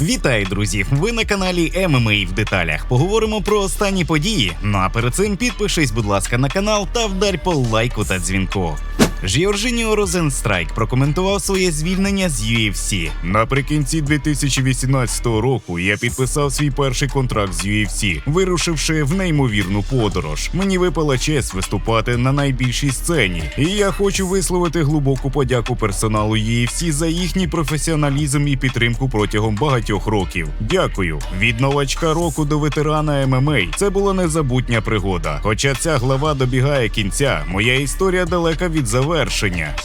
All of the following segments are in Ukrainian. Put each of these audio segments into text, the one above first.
Вітаю, друзі! Ви на каналі ММА в деталях. Поговоримо про останні події. Ну а перед цим підпишись, будь ласка, на канал та вдарь по лайку та дзвінку. Жіоржиніо Розенстрайк прокоментував своє звільнення з UFC. Наприкінці 2018 року я підписав свій перший контракт з UFC, вирушивши в неймовірну подорож. Мені випала честь виступати на найбільшій сцені, і я хочу висловити глибоку подяку персоналу UFC за їхній професіоналізм і підтримку протягом багатьох років. Дякую. Від новачка року до ветерана ММА це була незабутня пригода. Хоча ця глава добігає кінця, моя історія далека від завершення.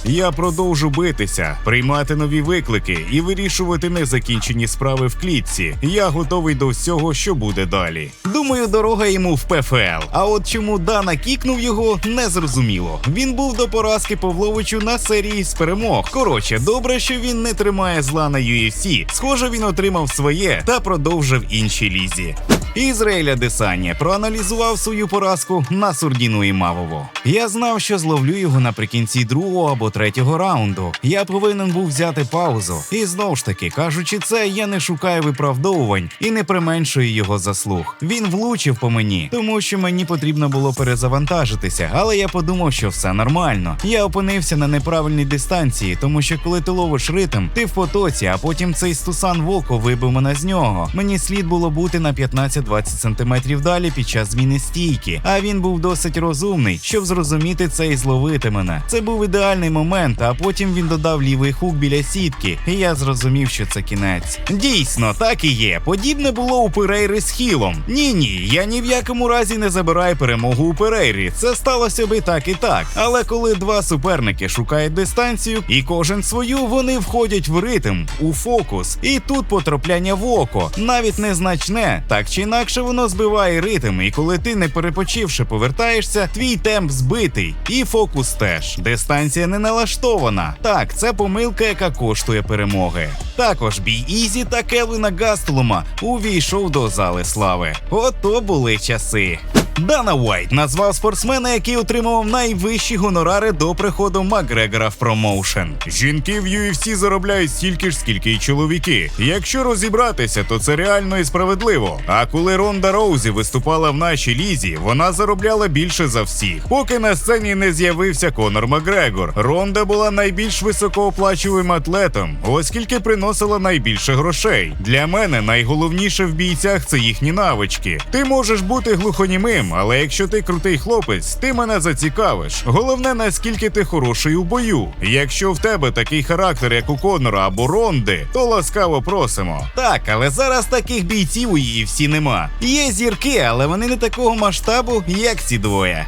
Я продовжу битися, приймати нові виклики і вирішувати незакінчені справи в клітці. Я готовий до всього, що буде далі. Думаю, дорога йому в ПФЛ. А от чому Дана кікнув його, не зрозуміло. Він був до поразки Павловичу на серії з перемог. Коротше, добре, що він не тримає зла на UFC. Схоже, він отримав своє та продовжив іншій лізі. Ізраїля Десані проаналізував свою поразку на Сурдіну і Імавову. Я знав, що зловлю його наприкінці другого або третього раунду. Я повинен був взяти паузу. І знов ж таки, кажучи це, я не шукаю виправдовувань і не применшую його заслуг. Він влучив по мені, тому що мені потрібно було перезавантажитися, але я подумав, що все нормально. Я опинився на неправильній дистанції, тому що коли ти ловиш ритм, ти в потоці, а потім цей стусан в око вибив мене з нього. Мені слід було бути на 15-20 сантиметрів далі під час зміни стійки. А він був досить розумний, щоб зрозуміти це і зловити мене. Це був ідеальний момент, а потім він додав лівий хук біля сітки, і я зрозумів, що це кінець. Дійсно, так і є. Подібне було у Перейри з Хілом. Ні, ні, я ні в якому разі не забираю перемогу у Перейрі. Це сталося би так і так. Але коли два суперники шукають дистанцію, і кожен свою, вони входять в ритм, у фокус. І тут потрапляння в око, навіть незначне, так чи інакше воно збиває ритм, і коли ти не перепочивши повертаєшся, твій темп збитий, і фокус теж. Дистанція не налаштована. Так, це помилка, яка коштує перемоги. Також бій Ізі та Келвіна Гастлума увійшов до зали слави. Ото були часи. Дана Уайт назвав спортсмена, який отримував найвищі гонорари до приходу Макгрегора в промоушен. Жінки в UFC заробляють стільки ж, скільки й чоловіки. Якщо розібратися, то це реально і справедливо. А коли Ронда Роузі виступала в нашій лізі, вона заробляла більше за всіх. Поки на сцені не з'явився Конор Макгрегор, Ронда була найбільш високооплачуваним атлетом, оскільки приносила найбільше грошей. Для мене найголовніше в бійцях це їхні навички. Ти можеш бути глухонімим, але якщо ти крутий хлопець, ти мене зацікавиш. Головне, наскільки ти хороший у бою. Якщо в тебе такий характер, як у Конора або Ронди, то ласкаво просимо. Так, але зараз таких бійців у її всі нема. Є зірки, але вони не такого масштабу, як ці двоє.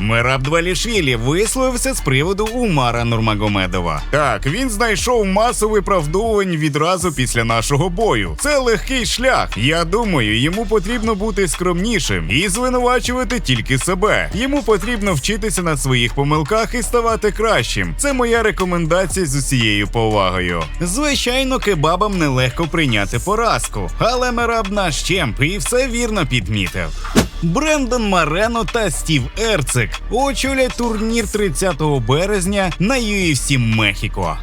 Мераб Двалішвілі висловився з приводу Умара Нурмагомедова. Так, він знайшов масу виправдовувань відразу після нашого бою. Це легкий шлях. Я думаю, йому потрібно бути скромнішим і звинувачувати тільки себе. Йому потрібно вчитися на своїх помилках і ставати кращим. Це моя рекомендація з усією повагою. Звичайно, кебабам нелегко прийняти поразку, але Мераб наш чемп і все вірно підмітив. Брендон Марено та Стів Ерцик очолять турнір 30 березня на UFC Мехіко.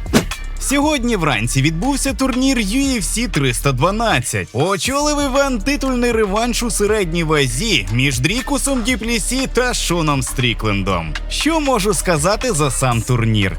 Сьогодні вранці відбувся турнір UFC 312. Очолив Іван титульний реванш у середній вазі між Дрікусом Діплісі та Шоном Стріклендом. Що можу сказати за сам турнір?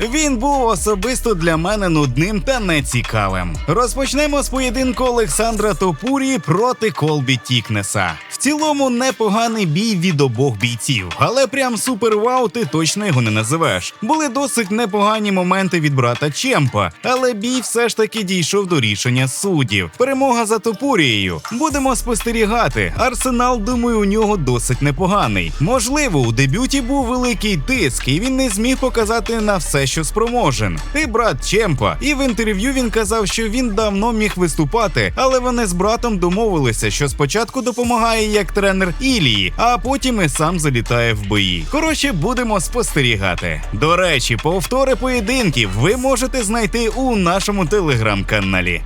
Він був особисто для мене нудним та нецікавим. Розпочнемо з поєдинку Олександра Топурі проти Колбі Тікнеса. В цілому непоганий бій від обох бійців, але прям супер вау ти точно його не називеш. Були досить непогані моменти від брата Чемпа, але бій все ж таки дійшов до рішення суддів. Перемога за Топурією. Будемо спостерігати. Арсенал, думаю, у нього досить непоганий. Можливо, у дебюті був великий тиск, і він не зміг показати на все що спроможен. Ти брат Чемпа, і в інтерв'ю він казав, що він давно міг виступати, але вони з братом домовилися, що спочатку допомагає як тренер Ілії, а потім і сам залітає в бої. Коротше, будемо спостерігати. До речі, повтори поєдинків ви можете знайти у нашому телеграм-каналі.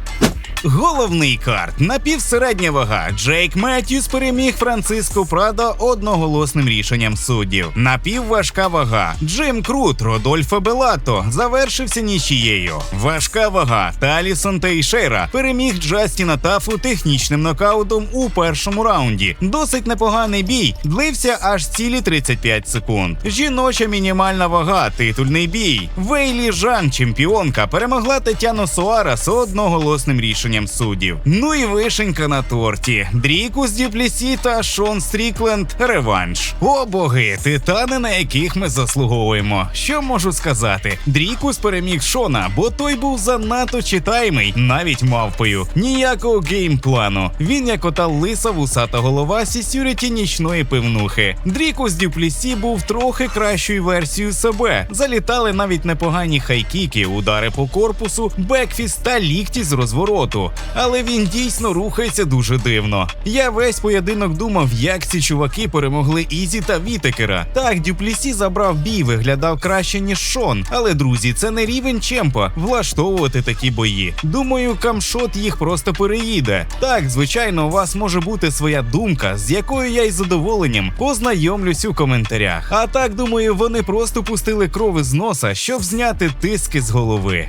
Головний карт напівсередня вага. Джейк Меттьюс переміг Франциско Прадо одноголосним рішенням суддів. Напівважка вага. Джим Крут, Родольфо Белато завершився нічією. Важка вага. Талісон Тейшера переміг Джастіна Тафу технічним нокаутом у першому раунді. Досить непоганий бій. Длився аж цілі 35 секунд. Жіноча мінімальна вага. Титульний бій. Вейлі Жан, чемпіонка, перемогла Тетяну Суарес одноголосним рішенням суддів. Ну і вишенька на торті. Дрікус Дюплісі та Шон Стрікленд реванш. О боги, титани, на яких ми заслуговуємо. Що можу сказати? Дрікус переміг Шона, бо той був занадто читаймий, навіть мавпою. Ніякого геймплану. Він як ота лиса вусата голова сісюріті нічної пивнухи. Дрікус Дюплісі був трохи кращою версією себе. Залітали навіть непогані хайкіки, удари по корпусу, бекфіст та лікті з розвороту. Але він дійсно рухається дуже дивно. Я весь поєдинок думав, як ці чуваки перемогли Ізі та Вітекера. Так, Дюплісі забрав бій, виглядав краще ніж Шон. Але друзі, це не рівень чемпа влаштовувати такі бої. Думаю, камшот їх просто переїде. Так, звичайно, у вас може бути своя думка, з якою я із задоволенням познайомлюсь у коментарях. А так думаю, вони просто пустили кров із носа, щоб зняти тиски з голови.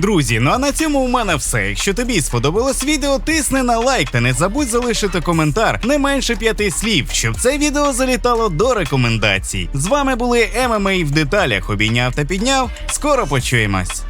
Друзі, ну а на цьому у мене все. Якщо тобі сподобалось відео, тисни на лайк та не забудь залишити коментар не менше п'яти слів, щоб це відео залітало до рекомендацій. З вами були ММА в деталях. Обійняв та підняв. Скоро почуємось.